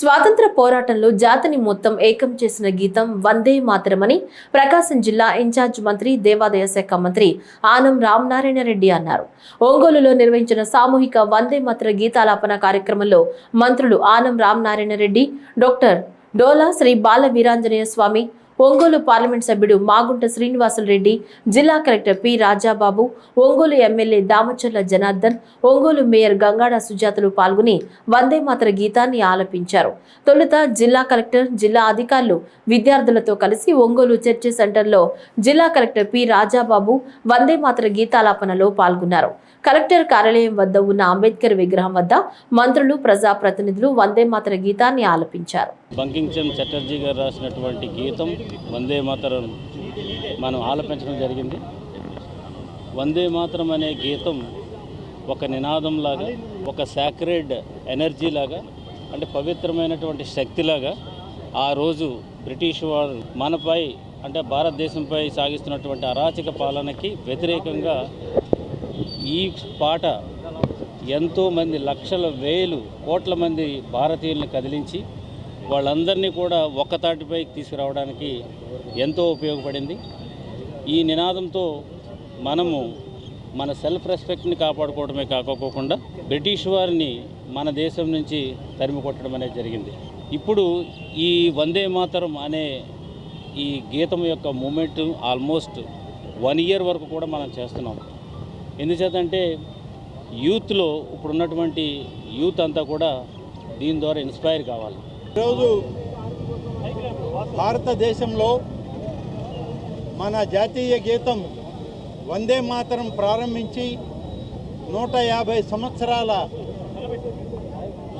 స్వాతంత్ర పోరాటంలో జాతిని మొత్తం ఏకం చేసిన గీతం వందే మాత్రమని ప్రకాశం జిల్లా ఇన్ఛార్జ్ మంత్రి దేవాదాయ శాఖ మంత్రి ఆనం రామనారాయణ రెడ్డి అన్నారు. ఒంగోలులో నిర్వహించిన సామూహిక వందే మాత్ర గీతాలాపన కార్యక్రమంలో మంత్రులు ఆనం రామనారాయణ రెడ్డి డాక్టర్ డోలా శ్రీ బాల వీరాంజనేయ స్వామి ఒంగోలు పార్లమెంట్ సభ్యుడు మాగుంట శ్రీనివాసులరెడ్డి జిల్లా collector P Rajababu Ongole MLA Damacharla Janardhan Ongole mayor Gangada సుజాతలు పాల్గొని వందే మాతర గీతాన్ని ఆలపించారు. తొలుత జిల్లా కలెక్టర్ జిల్లా అధికారులు విద్యార్థులతో కలిసి ఒంగోలు చర్చి సెంటర్లో జిల్లా కలెక్టర్ పి రాజాబాబు వందే మాతర గీతాలాపనలో పాల్గొన్నారు. కలెక్టర్ కార్యాలయం వద్ద ఉన్న అంబేద్కర్ విగ్రహం వద్ద మంత్రులు ప్రజాప్రతినిధులు వందే మాతర గీతాన్ని ఆలపించారు. బంకింగ్చంద్ చటర్జీ గారు రాసినటువంటి గీతం వందే మాతరం మనం ఆలపించడం జరిగింది. వందే మాతరం అనే గీతం ఒక నినాదంలాగా ఒక సాక్రెడ్ ఎనర్జీ లాగా అంటే పవిత్రమైనటువంటి శక్తిలాగా ఆ రోజు బ్రిటిష్ వారు మనపై అంటే భారతదేశంపై సాగిస్తున్నటువంటి అరాచక పాలనకి వ్యతిరేకంగా ఈ పాట ఎంతోమంది లక్షల వేలు కోట్ల మంది భారతీయుల్ని కదిలించి వాళ్ళందరినీ కూడా ఒక్కతాటిపైకి తీసుకురావడానికి ఎంతో ఉపయోగపడింది. ఈ నినాదంతో మనము మన సెల్ఫ్ రెస్పెక్ట్ని కాపాడుకోవడమే కాకపోకుండా బ్రిటిష్ వారిని మన దేశం నుంచి తరిమి కొట్టడం అనేది జరిగింది. ఇప్పుడు ఈ వందే మాతరం అనే ఈ గీతం యొక్క మూమెంట్ ఆల్మోస్ట్ వన్ ఇయర్ వరకు కూడా మనం చేస్తున్నాం. ఎందుచేతంటే యూత్లో ఇప్పుడు ఉన్నటువంటి యూత్ అంతా కూడా దీని ద్వారా ఇన్స్పైర్ కావాలి. ఈరోజు భారతదేశంలో మన జాతీయ గీతం వందే మాతరం ప్రారంభించి నూట యాభై సంవత్సరాల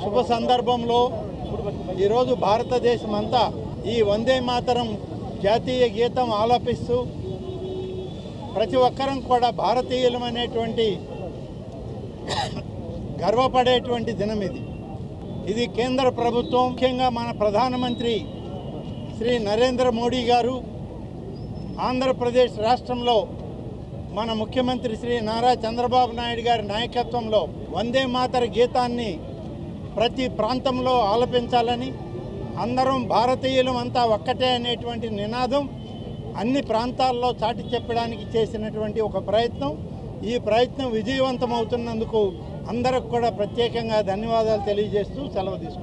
శుభ సందర్భంలో ఈరోజు భారతదేశం అంతా ఈ వందే మాతరం జాతీయ గీతం ఆలపిస్తూ ప్రతి ఒక్కరం కూడా భారతీయులం అనేటువంటి గర్వపడేటువంటి దినం ఇది ఇది కేంద్ర ప్రభుత్వం ముఖ్యంగా మన ప్రధానమంత్రి శ్రీ నరేంద్ర మోడీ గారు ఆంధ్రప్రదేశ్ రాష్ట్రంలో మన ముఖ్యమంత్రి శ్రీ నారా చంద్రబాబు నాయుడు గారి నాయకత్వంలో వందే మాతర గీతాన్ని ప్రతి ప్రాంతంలో ఆలపించాలని అందరం భారతీయులం అంతా ఒక్కటే అనేటువంటి నినాదం అన్ని ప్రాంతాల్లో చాటి చెప్పడానికి చేసినటువంటి ఒక ప్రయత్నం. ఈ ప్రయత్నం విజయవంతం అవుతున్నందుకు అందరికి కూడా ప్రత్యేకంగా ధన్యవాదాలు తెలియజేస్తూ సెలవు తీసుకుంటాం